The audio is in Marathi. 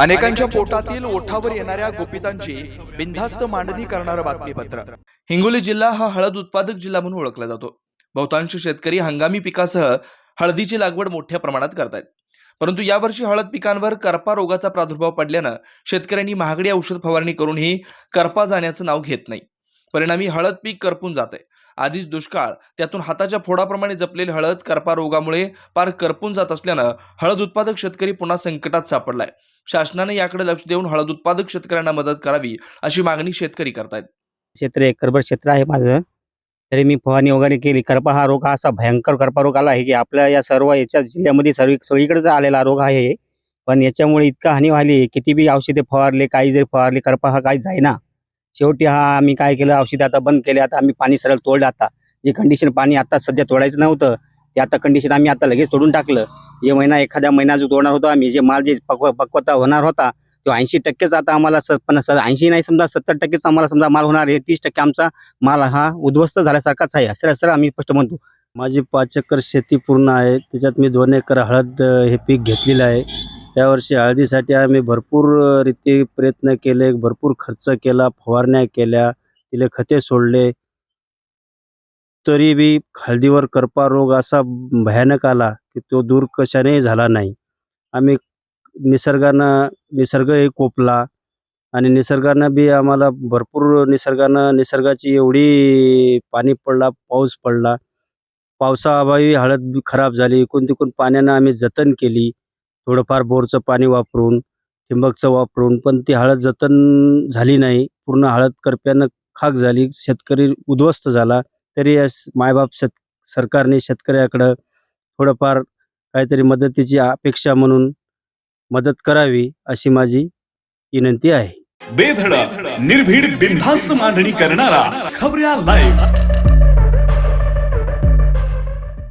अनेकांच्या पोटातील ओठावर येणाऱ्या गोपितांची बिनधास्त मांडणी करणारं बातमीपत्र. हिंगोली जिल्हा हा हळद उत्पादक जिल्हा म्हणून ओळखला जातो. बहुतांश शेतकरी हंगामी पिकासह हळदीची लागवड मोठ्या प्रमाणात करतायत. परंतु यावर्षी हळद पिकांवर करपा रोगाचा प्रादुर्भाव पडल्यानं शेतकऱ्यांनी महागडी औषध फवारणी करूनही करपा जाण्याचं नाव घेत नाही. परिणामी हळद पीक करपून जात आहे आधीच दुष्काळ. त्यातून हाताच्या फोडाप्रमाणे जपलेली हळद करपा रोगामुळे पार करपून जात असल्यानं हळद उत्पादक शेतकरी पुन्हा संकटात सापडलाय. शासनाने याकडे लक्ष देऊन हळद उत्पादक शेतकऱ्यांना मदत करावी अशी मागणी शेतकरी करतायत. क्षेत्र एकरभर क्षेत्र आहे माझं. तरी मी फवारणी वगैरे केली. करपा हा रोग हा असा भयंकर करपा रोग आला आहे की आपल्या या सर्व याच्या जिल्ह्यामध्ये सर्व सगळीकडेच आलेला रोग आहे. पण याच्यामुळे इतका हानी व्हायली किती बी औषधे फवारले काही जरी फवारले करपा हा काही जाईना. शेवटी हा आम्ही काय केलं औषध आता बंद केले आता आम्ही पाणी सरळ तोडलं आता. जे कंडिशन पाणी आता सध्या तोडायचं नव्हतं ते आता कंडिशन आम्ही आता लगेच तोडून टाकलं. जे महिना एखाद्या महिना जो तोडणार होतो आम्ही जे माल जे पक्व पक्वता होणार होता तो ऐंशी टक्केच आता आम्हाला स पण ऐंशी नाही समजा सत्तर टक्केच आम्हाला समजा माल होणार आहे तीस टक्के आमचा माल हा उद्ध्वस्त झाल्यासारखाच आहे सर सर आम्ही स्पष्ट म्हणतो. माझी पाच एकर शेती पूर्ण आहे त्याच्यात मी दोन एकर हळद हे पीक घेतलेलं आहे. यावर्षी हळदीसाठी आम्ही भरपूर रीती प्रयत्न केले भरपूर खर्च केला फवारण्या केल्या तिले खते सोडले. तरी बी हळदीवर करपा रोग असा भयानक आला की तो दूर कशानेही झाला नाही. आम्ही निसर्गानं निसर्गही कोपला आणि निसर्गानं बी आम्हाला भरपूर निसर्गानं निसर्गाची एवढी पाणी पडला पाऊस पडला. पावसाअभावी हळद खराब झाली कोण तिकून पाण्यानं आम्ही जतन केली. थोडंफार बोरचं पाणी वापरून ठिबकचं वापरून पण ती हळद जतन झाली नाही. पूर्ण हळद करप्यानं खाक झाली. शेतकरी उद्ध्वस्त झाला. तरी या मायबाप शेत सरकारने शेतकऱ्याकडं थोडंफार काहीतरी मदतीची अपेक्षा म्हणून मदत करावी अशी माझी विनंती आहे. बेधडक निर्भीड बिनधास्त मांडणी करणारा खबऱ्या लाईव्ह